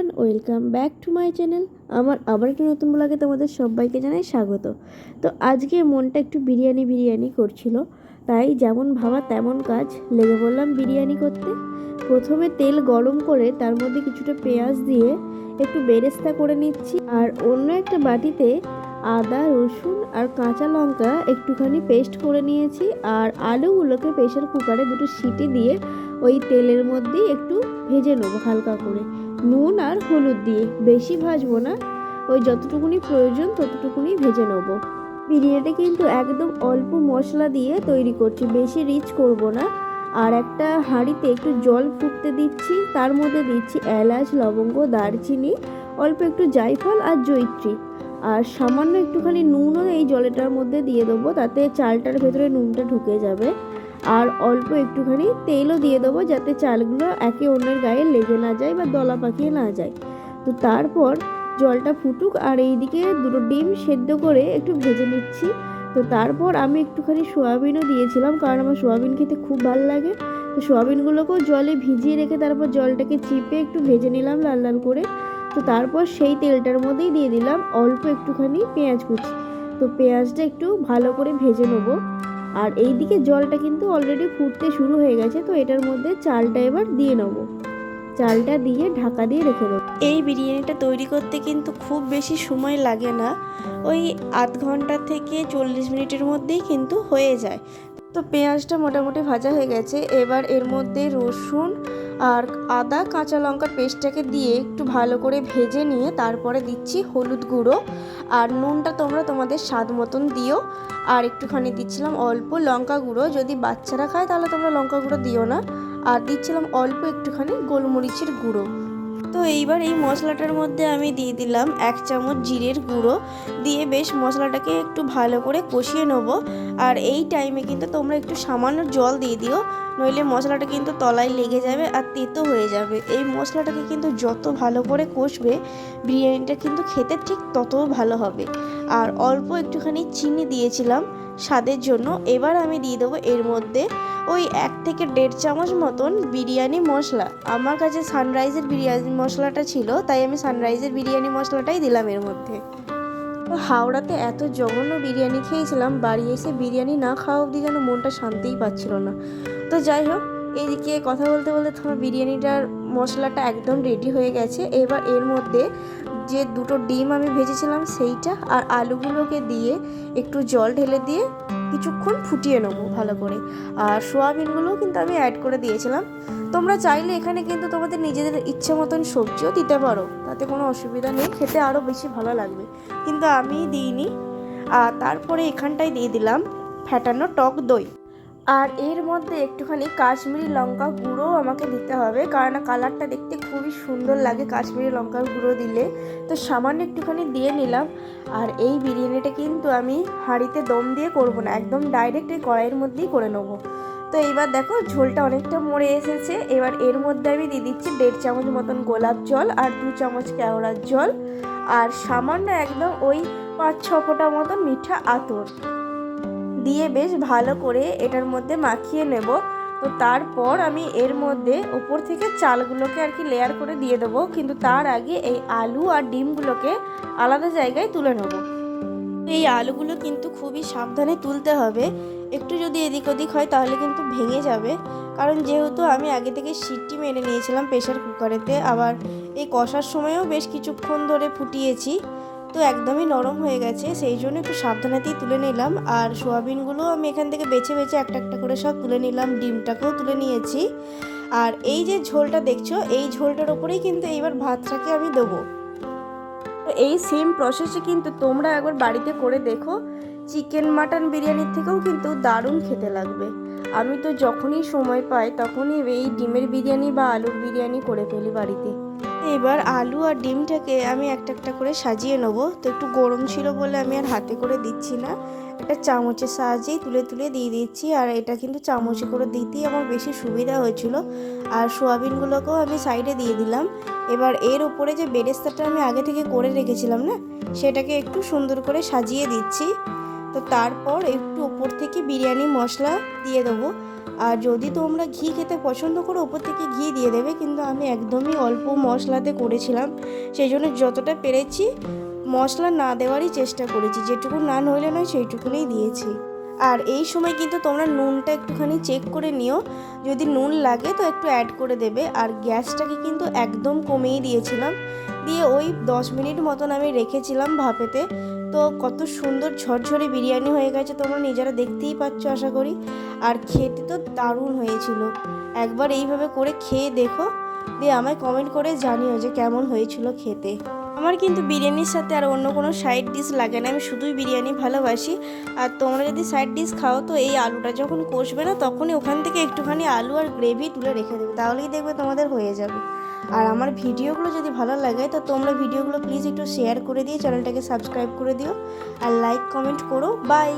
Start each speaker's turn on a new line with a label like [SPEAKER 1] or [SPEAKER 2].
[SPEAKER 1] Everyone welcome back to my channel আমার আবার একটা নতুন ব্লগে তোমাদের সবাইকে জানাই স্বাগত। তো আজকে মনটা একটু বিরিয়ানি বিরিয়ানি করছিল, তাই যেমন ভাবা তেমন কাজ, লেগে পড়লাম বিরিয়ানি করতে। প্রথমে তেল গরম করে তার মধ্যে কিছুটা পেঁয়াজ দিয়ে একটু বেরেস্তা করে নিচ্ছি, আর অন্য একটা বাটিতে আদা, রসুন আর কাঁচা লঙ্কা একটুখানি পেস্ট করে নিয়েছি, আর আলুগুলোকে প্রেশার কুকারে দুটো সিটি দিয়ে ওই তেলের মধ্যেই একটু ভেজে নেব হালকা করে। নুন আর হলুদ দিয়ে বেশি ভাজবো না। ওই যতটুকুনি প্রয়োজন ততটুকুনি ভেজে নেব। বিরিয়ানিটা কিন্তু একদম অল্প মশলা দিয়ে তৈরি করছি, বেশি রিচ করব না। আর একটা হাঁড়িতে একটু জল ফুটতে দিচ্ছি, তার মধ্যে দিচ্ছি এলাচ, লবঙ্গ, দারচিনি, অল্প একটু জায়ফল আর জৈত্রী আর সামান্য একটুখানি নুনও এই জলেটার মধ্যে দিয়ে দেবো, তাতে চালটার ভেতরে নুনটা ঢুকে যাবে। আর অল্প একটুখানি তেলও দিয়ে দেবো যাতে চালগুলো একে অন্যের গায়ে লেগে না যায় বা দলা পাকিয়ে না যায়। তো তারপর জলটা ফুটুক আর এইদিকে দুটো ডিম সেদ্ধ করে একটু ভেজে নিচ্ছি। তো তারপর আমি একটুখানি সোয়াবিনও দিয়েছিলাম কারণ আমার সোয়াবিন খেতে খুব ভালো লাগে। তো সোয়াবিনগুলোকেও জলে ভিজিয়ে রেখে তারপর জলটাকে চিপে একটু ভেজে নিলাম লাল লাল করে। তো তারপর সেই তেলটার মধ্যেই দিয়ে দিলাম অল্প একটুখানি পেঁয়াজ কুচি। তো পেঁয়াজটা একটু ভালো করে ভেজে নেব। আর এই দিকে জলটা কিন্তু অলরেডি ফুটতে শুরু হয়ে গেছে, তো এটার মধ্যে চালটা এবার দিয়ে নেব। চালটা দিয়ে ঢাকা দিয়ে রেখে দেবো। এই বিরিয়ানিটা তৈরি করতে কিন্তু খুব বেশি সময় লাগে না, ওই আধ ঘণ্টা থেকে চল্লিশ মিনিটের মধ্যেই কিন্তু হয়ে যায়। তো পেঁয়াজটা মোটামুটি ভাজা হয়ে গেছে, এবার এর মধ্যে রসুন আর আদা কাঁচা লঙ্কার পেস্টটাকে দিয়ে একটু ভালো করে ভেজে নিয়ে তারপরে দিচ্ছি হলুদ গুঁড়ো আর নুনটা তোমরা তোমাদের স্বাদ মতন দিও। আর একটুখানি দিচ্ছিলাম অল্প লঙ্কা গুঁড়ো। যদি বাচ্চারা খায় তাহলে তোমরা লঙ্কা গুঁড়ো দিও না। আর দিচ্ছিলাম অল্প একটুখানি গোলমরিচের গুঁড়ো। তো এইবার এই মশলাটার মধ্যে আমি দিয়ে দিলাম এক চামচ জিরের গুঁড়ো। দিয়ে বেশ মশলাটাকে একটু ভালো করে কষিয়ে নেব। আর এই টাইমে কিন্তু তোমরা একটু সামান্য জল দিয়ে দিও, নইলে মশলাটা কিন্তু তলায় লেগে যাবে আর তেতো হয়ে যাবে। এই মশলাটাকে কিন্তু যত ভালো করে কষবে, বিরিয়ানিটা কিন্তু খেতে ঠিক তত ভালো হবে। আর অল্প একটুখানি চিনি দিয়েছিলাম স্বাদের জন্য এবার আমি দিয়ে দেবো এর মধ্যে ওই এক থেকে দেড় চামচ মতন বিরিয়ানি মশলা। আমার কাছে সানরাইজের বিরিয়ানি মশলাটা ছিল তাই আমি সানরাইজের বিরিয়ানি মশলাটাই দিলাম এর মধ্যে। তো হাওড়াতে এত জঘন্য বিরিয়ানি খেয়েছিলাম বাড়ি এসে বিরিয়ানি না খাওয়া অবধি যেন মনটা শান্তিই পাচ্ছিল না। তো যাই হোক এইদিকে কথা বলতে বলতে তোমার বিরিয়ানিটার মশলাটা একদম রেডি হয়ে গেছে। এবার এর মধ্যে যে দুটো ডিম আমি ভেজেছিলাম সেইটা আর আলুগুলোকে দিয়ে একটু জল ঢেলে দিয়ে কিছুক্ষণ ফুটিয়ে নেব ভালো করে। আর সোয়াবিনগুলোও কিন্তু আমি অ্যাড করে দিয়েছিলাম। তোমরা চাইলে এখানে কিন্তু তোমাদের নিজেদের ইচ্ছে মতন সবজিও দিতে পারো। তাতে কোনো অসুবিধা নেই, খেতে আরও বেশি ভালো লাগবে। কিন্তু আমি দিইনি। আর তারপরে এখানটায় দিয়ে দিলাম ফ্যাটানো টক দই। আর এর মধ্যে একটুখানি কাশ্মীরি লঙ্কা গুঁড়ো আমাকে দিতে হবে। কারণ কালারটা দেখতে খুবই সুন্দর লাগে কাশ্মীরি লঙ্কার গুঁড়ো দিলে। তো সামান্য একটুখানি দিয়ে নিলাম। আর এই বিরিয়ানিটা কিন্তু আমি হাঁড়িতে দম দিয়ে করব না, একদম ডাইরেক্ট এই কড়াইয়ের মধ্যেই করে নেব। তো এইবার দেখো ঝোলটা অনেকটা মরে এসেছে। এবার এর মধ্যে আমি দিয়ে দিচ্ছি দেড় চামচ মতন গোলাপ জল আর দু চামচ কেওড়ার জল। আর সামান্য একদম ওই পাঁচ ছ ফোঁটা মতন মিঠা আতর। দিয়ে বেশ ভালো করে এটার মধ্যে মাখিয়ে নেব। তো তারপর আমি এর মধ্যে ওপর থেকে চালগুলোকে আর কি লেয়ার করে দিয়ে দেবো। কিন্তু তার আগে এই আলু আর ডিমগুলোকে আলাদা জায়গায় তুলে নেব। এই আলুগুলো কিন্তু খুবই সাবধানে তুলতে হবে। একটু যদি এদিক ওদিক হয় তাহলে কিন্তু ভেঙে যাবে। কারণ যেহেতু আমি আগে থেকে সিটটি মেরে নিয়েছিলাম প্রেশার কুকারেতে, আবার এই কষার সময়ও বেশ কিছুক্ষণ ধরে ফুটিয়েছি। তো একদমই নরম হয়ে গেছে, সেই জন্য একটু সাবধানেতেই তুলে নিলাম। আর সোয়াবিনগুলো আমি এখান থেকে বেছে বেছে একটা একটা করে সব তুলে নিলাম, ডিমটাকেও তুলে নিয়েছি। আর এই যে ঝোলটা দেখছ, এই ঝোলটার ওপরেই কিন্তু এইবার ভাতটাকে আমি দেবো। এই সেম প্রসেসে কিন্তু তোমরা একবার বাড়িতে করে দেখো, চিকেন, মাটন বিরিয়ানির থেকেও কিন্তু দারুণ খেতে লাগবে। আমি তো যখনই সময় পাই তখনই এই ডিমের বিরিয়ানি বা আলুর বিরিয়ানি করে ফেলি বাড়িতে। এবার আলু আর ডিমটাকে আমি একটা একটা করে সাজিয়ে নেব। তো একটু গরম ছিল বলে আমি আর হাতে করে দিচ্ছি না। একটা চামচের সাহায্যেই তুলে তুলে দিয়ে দিচ্ছি। আর এটা কিন্তু চামচে করে দিতেই আমার বেশি সুবিধা হয়েছিল। আর সোয়াবিনগুলোকেও আমি সাইডে দিয়ে দিলাম। এবার এর উপরে যে বেরেস্তাটা আমি আগে থেকে করে রেখেছিলাম না, সেটাকে একটু সুন্দর করে সাজিয়ে দিচ্ছি। তো তারপর একটু ওপর থেকে বিরিয়ানি মশলা দিয়ে দেবো। আর যদি তোমরা ঘি খেতে পছন্দ করো, ওপর থেকে ঘি দিয়ে দেবে। কিন্তু আমি একদমই অল্প মশলাতে করেছিলাম। সেই জন্য যতটা পেরেছি, মশলা না দেওয়ারই চেষ্টা করেছি। যেটুকু নান হইলে নয়, সেইটুকুনেই দিয়েছি। আর এই সময় কিন্তু তোমরা নুনটা একটুখানি চেক করে নিও। যদি নুন লাগে, তো একটু অ্যাড করে দেবে। আর গ্যাসটাকে কিন্তু একদম কমিয়ে দিয়েছিলাম। দিয়ে ওই দশ মিনিট মতন আমি রেখেছিলাম ভাপেতে। তো কত সুন্দর ঝরঝরে বিরিয়ানি হয়ে গেছে, তোমরা নিজেরা দেখতেই পাচ্ছ আশা করি। আর খেতে তো দারুণ হয়েছিল। একবার এইভাবে করে খেয়ে দেখো। দিয়ে আমায় কমেন্ট করে জানিও যে কেমন হয়েছিল খেতে। আমার কিন্তু বিরিয়ানির সাথে আর অন্য কোনো সাইড ডিশ লাগে না, আমি শুধুই বিরিয়ানি ভালোবাসি। আর তোমরা যদি সাইড ডিশ খাও তো এই আলুটা যখন কষবে না, তখনই ওখান থেকে একটুখানি আলু আর গ্রেভি তুলে রেখে দেবে, তাহলেই দেখবে তোমাদের হয়ে যাবে। আর আমার ভিডিওগুলো যদি ভালো লাগে, তো তোমরা ভিডিওগুলো প্লিজ একটু শেয়ার করে দিয়ে চ্যানেলটাকে সাবস্ক্রাইব করে দিও, আর লাইক কমেন্ট করো বাই